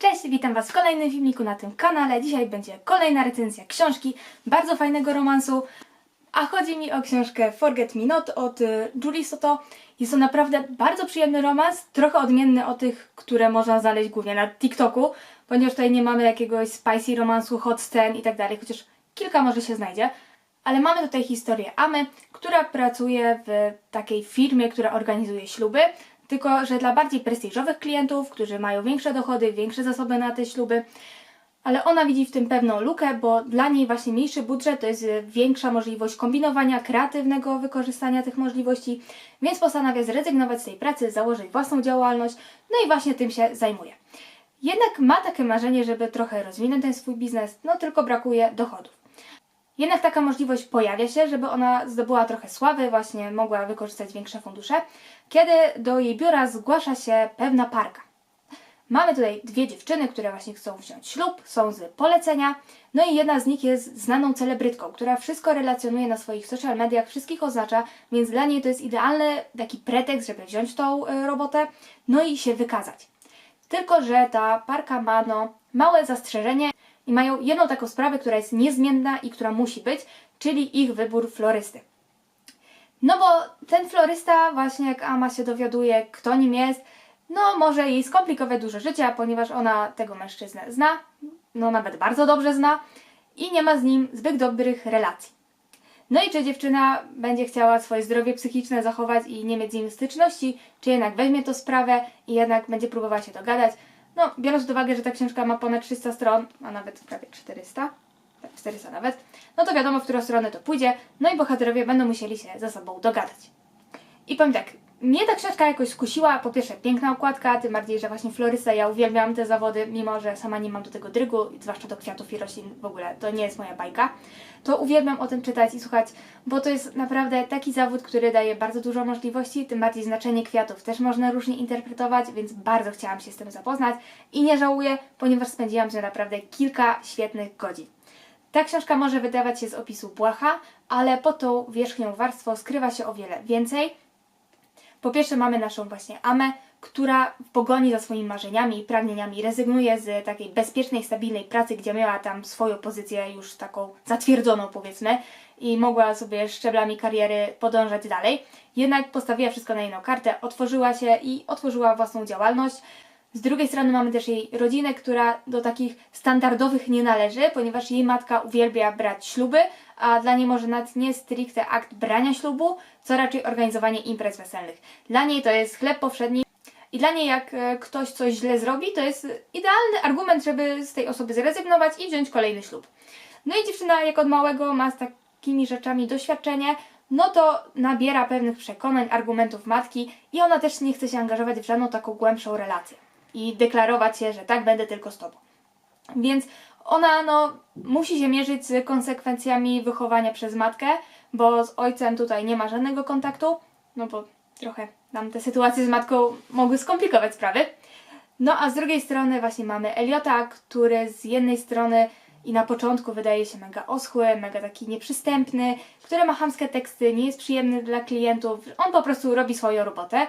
Cześć, witam Was w kolejnym filmiku na tym kanale. Dzisiaj będzie kolejna recenzja książki, bardzo fajnego romansu. A chodzi mi o książkę Forget Me Not od y, Julie Soto. Jest to naprawdę bardzo przyjemny romans, trochę odmienny od tych, które można znaleźć głównie na TikToku, ponieważ tutaj nie mamy jakiegoś spicy romansu, hot scen i tak dalej, chociaż kilka może się znajdzie. Ale mamy tutaj historię Amy, która pracuje w takiej firmie, która organizuje śluby, tylko że dla bardziej prestiżowych klientów, którzy mają większe dochody, większe zasoby na te śluby. Ale ona widzi w tym pewną lukę, bo dla niej właśnie mniejszy budżet to jest y, większa możliwość kombinowania, kreatywnego wykorzystania tych możliwości, więc postanawia zrezygnować z tej pracy, założyć własną działalność, no i właśnie tym się zajmuje. Jednak ma takie marzenie, żeby trochę rozwinąć ten swój biznes, no tylko brakuje dochodów. Jednak taka możliwość pojawia się, żeby ona zdobyła trochę sławy, właśnie mogła wykorzystać większe fundusze, kiedy do jej biura zgłasza się pewna parka. Mamy tutaj dwie dziewczyny, które właśnie chcą wziąć ślub, są z polecenia, no i jedna z nich jest znaną celebrytką, która wszystko relacjonuje na swoich social mediach, wszystkich oznacza, więc dla niej to jest idealny taki pretekst, żeby wziąć tą y, robotę, no i się wykazać. Tylko, że ta parka ma no, małe zastrzeżenie i mają jedną taką sprawę, która jest niezmienna i która musi być, czyli ich wybór florysty. No bo ten florysta, właśnie jak Ama się dowiaduje, kto nim jest, no może jej skomplikować dużo życia, ponieważ ona tego mężczyznę zna, no nawet bardzo dobrze zna i nie ma z nim zbyt dobrych relacji. No i czy dziewczyna będzie chciała swoje zdrowie psychiczne zachować i nie mieć z nim styczności, czy jednak weźmie to sprawę i jednak będzie próbowała się dogadać. No, biorąc pod uwagę, że ta książka ma ponad 300 stron, a nawet prawie 400, tak, 400 nawet, no to wiadomo, w którą stronę to pójdzie, no i bohaterowie będą musieli się ze sobą dogadać. I powiem tak, mnie ta książka jakoś skusiła, po pierwsze piękna okładka, tym bardziej, że właśnie florysta, ja uwielbiam te zawody, mimo że sama nie mam do tego drygu, zwłaszcza do kwiatów i roślin, w ogóle to nie jest moja bajka, to uwielbiam o tym czytać i słuchać, bo to jest naprawdę taki zawód, który daje bardzo dużo możliwości, tym bardziej znaczenie kwiatów też można różnie interpretować, więc bardzo chciałam się z tym zapoznać i nie żałuję, ponieważ spędziłam z naprawdę kilka świetnych godzin. Ta książka może wydawać się z opisu błaha, ale pod tą wierzchnią warstwą skrywa się o wiele więcej, po pierwsze mamy naszą właśnie Amę, która w pogoni za swoimi marzeniami i pragnieniami rezygnuje z takiej bezpiecznej, stabilnej pracy, gdzie miała tam swoją pozycję już taką zatwierdzoną powiedzmy i mogła sobie szczeblami kariery podążać dalej. Jednak postawiła wszystko na jedną kartę, otworzyła się i otworzyła własną działalność. Z drugiej strony mamy też jej rodzinę, która do takich standardowych nie należy, ponieważ jej matka uwielbia brać śluby, a dla niej może nawet nie stricte akt brania ślubu, co raczej organizowanie imprez weselnych. Dla niej to jest chleb powszedni i dla niej jak e, ktoś coś źle zrobi, to jest idealny argument, żeby z tej osoby zrezygnować i wziąć kolejny ślub. No i dziewczyna jak od małego ma z takimi rzeczami doświadczenie, no to nabiera pewnych przekonań, argumentów matki i ona też nie chce się angażować w żadną taką głębszą relację i deklarować się, że tak będę tylko z tobą. Więc ona no, musi się mierzyć z konsekwencjami wychowania przez matkę, bo z ojcem tutaj nie ma żadnego kontaktu, no bo trochę nam te sytuacje z matką mogły skomplikować sprawy. No a z drugiej strony właśnie mamy Eliota, który z jednej strony i na początku wydaje się mega oschły, mega taki nieprzystępny, który ma chamskie teksty, nie jest przyjemny dla klientów, on po prostu robi swoją robotę.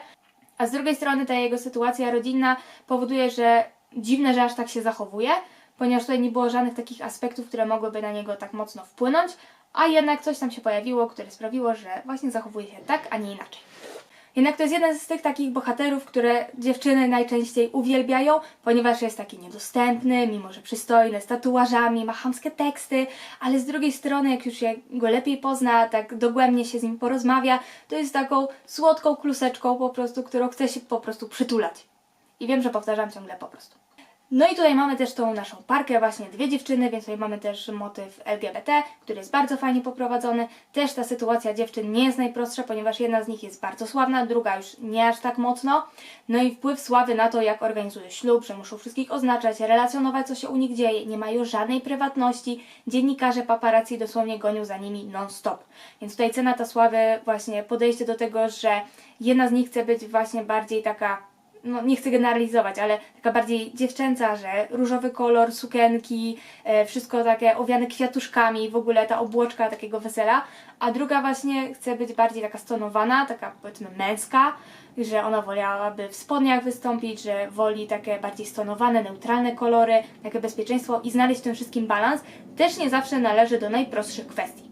A z drugiej strony ta jego sytuacja rodzinna powoduje, że dziwne, że aż tak się zachowuje, ponieważ tutaj nie było żadnych takich aspektów, które mogłyby na niego tak mocno wpłynąć, a jednak coś tam się pojawiło, które sprawiło, że właśnie zachowuje się tak, a nie inaczej. Jednak to jest jeden z tych takich bohaterów, które dziewczyny najczęściej uwielbiają, ponieważ jest taki niedostępny, mimo że przystojny, z tatuażami, ma chamskie teksty, ale z drugiej strony, jak już się go lepiej pozna, tak dogłębnie się z nim porozmawia, to jest taką słodką kluseczką po prostu, którą chce się po prostu przytulać. I wiem, że powtarzam ciągle po prostu. No i tutaj mamy też tą naszą parkę, właśnie dwie dziewczyny, więc tutaj mamy też motyw LGBT, który jest bardzo fajnie poprowadzony. Też ta sytuacja dziewczyn nie jest najprostsza, ponieważ jedna z nich jest bardzo sławna, druga już nie aż tak mocno. No i wpływ sławy na to, jak organizuje ślub, że muszą wszystkich oznaczać, relacjonować, co się u nich dzieje, nie mają żadnej prywatności. Dziennikarze, paparazzi dosłownie gonią za nimi non-stop. Więc tutaj cena ta sławy, właśnie podejście do tego, że jedna z nich chce być właśnie bardziej taka no nie chcę generalizować, ale taka bardziej dziewczęca, że różowy kolor, sukienki, e, wszystko takie owiane kwiatuszkami, w ogóle ta obłoczka takiego wesela, a druga właśnie chce być bardziej taka stonowana, taka powiedzmy męska, że ona wolałaby w spodniach wystąpić, że woli takie bardziej stonowane, neutralne kolory, takie bezpieczeństwo i znaleźć w tym wszystkim balans też nie zawsze należy do najprostszych kwestii.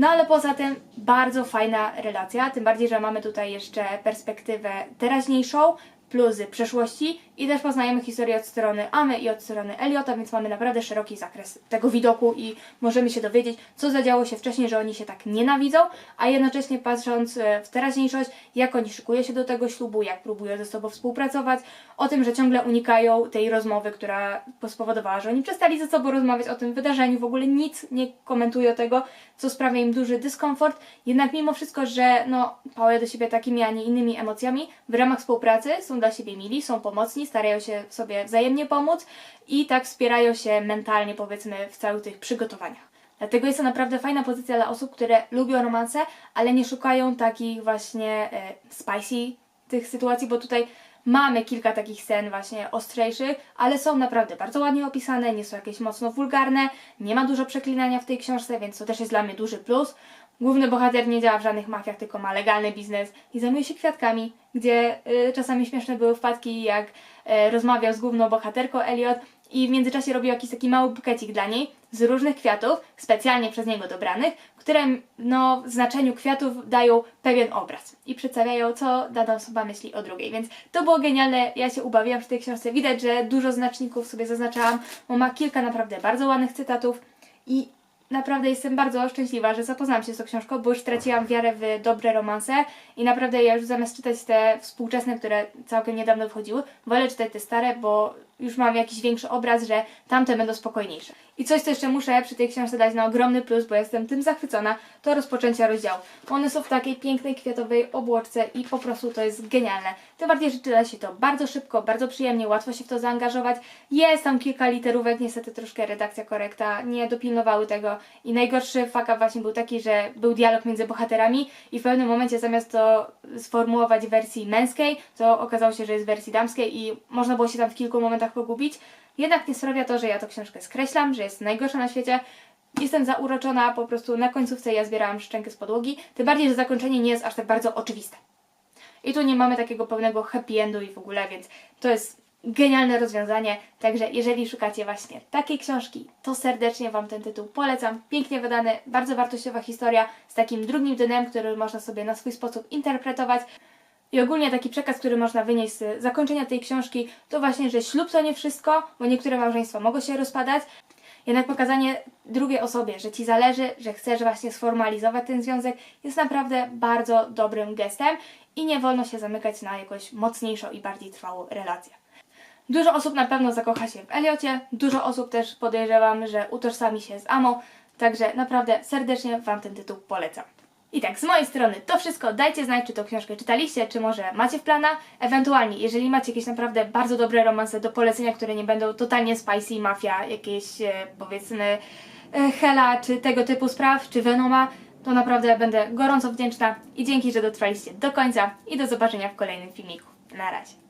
No ale poza tym bardzo fajna relacja, tym bardziej, że mamy tutaj jeszcze perspektywę teraźniejszą, plusy przeszłości i też poznajemy historię od strony Amy i od strony Eliota, więc mamy naprawdę szeroki zakres tego widoku i możemy się dowiedzieć, co zadziało się wcześniej, że oni się tak nienawidzą, a jednocześnie patrząc e, w teraźniejszość, jak oni szykują się do tego ślubu, jak próbują ze sobą współpracować, o tym, że ciągle unikają tej rozmowy, która spowodowała, że oni przestali ze sobą rozmawiać o tym wydarzeniu, w ogóle nic nie komentują tego, co sprawia im duży dyskomfort, jednak mimo wszystko, że no, pały do siebie takimi, a nie innymi emocjami, w ramach współpracy są dla siebie mili, są pomocni, starają się sobie wzajemnie pomóc i tak wspierają się mentalnie, powiedzmy, w całych tych przygotowaniach. Dlatego jest to naprawdę fajna pozycja dla osób, które lubią romanse, ale nie szukają takich właśnie e, spicy tych sytuacji, bo tutaj mamy kilka takich scen właśnie ostrzejszych, ale są naprawdę bardzo ładnie opisane, nie są jakieś mocno wulgarne, nie ma dużo przeklinania w tej książce, więc to też jest dla mnie duży plus. Główny bohater nie działa w żadnych mafiach, tylko ma legalny biznes i zajmuje się kwiatkami, gdzie y, czasami śmieszne były wpadki, jak y, rozmawiał z główną bohaterką Elliot i w międzyczasie robił jakiś taki mały bukecik dla niej z różnych kwiatów, specjalnie przez niego dobranych, które no, w znaczeniu kwiatów dają pewien obraz i przedstawiają, co dana osoba myśli o drugiej. Więc to było genialne, ja się ubawiłam przy tej książce. Widać, że dużo znaczników sobie zaznaczałam, bo ma kilka naprawdę bardzo ładnych cytatów i naprawdę jestem bardzo szczęśliwa, że zapoznałam się z tą książką, bo już straciłam wiarę w dobre romanse i naprawdę ja już zamiast czytać te współczesne, które całkiem niedawno wchodziły, wolę czytać te stare, bo już mam jakiś większy obraz, że tamte będą spokojniejsze. I coś, co jeszcze muszę przy tej książce dać na ogromny plus, bo jestem tym zachwycona, to rozpoczęcia rozdziału. One są w takiej pięknej, kwiatowej obłoczce i po prostu to jest genialne. Tym bardziej, że czyta się to bardzo szybko, bardzo przyjemnie, łatwo się w to zaangażować. Jest tam kilka literówek, niestety troszkę redakcja korekta nie dopilnowały tego i najgorszy faka właśnie był taki, że był dialog między bohaterami i w pewnym momencie zamiast to sformułować w wersji męskiej, to okazało się, że jest w wersji damskiej i można było się tam w kilku momentach pogubić. Jednak nie sprawia to, że ja tę książkę skreślam, że jest najgorsza na świecie. Jestem zauroczona, po prostu na końcówce ja zbierałam szczękę z podłogi, tym bardziej, że zakończenie nie jest aż tak bardzo oczywiste. I tu nie mamy takiego pełnego happy endu i w ogóle, więc to jest genialne rozwiązanie. Także jeżeli szukacie właśnie takiej książki, to serdecznie Wam ten tytuł polecam. Pięknie wydany, bardzo wartościowa historia z takim drugim dnem, który można sobie na swój sposób interpretować. I ogólnie taki przekaz, który można wynieść z zakończenia tej książki, to właśnie, że ślub to nie wszystko, bo niektóre małżeństwa mogą się rozpadać. Jednak pokazanie drugiej osobie, że ci zależy, że chcesz właśnie sformalizować ten związek, jest naprawdę bardzo dobrym gestem i nie wolno się zamykać na jakąś mocniejszą i bardziej trwałą relację. Dużo osób na pewno zakocha się w Eliocie, dużo osób też podejrzewam, że utożsami się z Amą, także naprawdę serdecznie Wam ten tytuł polecam. I tak, z mojej strony to wszystko. Dajcie znać, czy tą książkę czytaliście, czy może macie w planach. Ewentualnie, jeżeli macie jakieś naprawdę bardzo dobre romanse do polecenia, które nie będą totalnie spicy, mafia, jakieś e, powiedzmy e, Hela, czy tego typu spraw, czy Venoma, to naprawdę będę gorąco wdzięczna i dzięki, że dotrwaliście do końca i do zobaczenia w kolejnym filmiku. Na razie.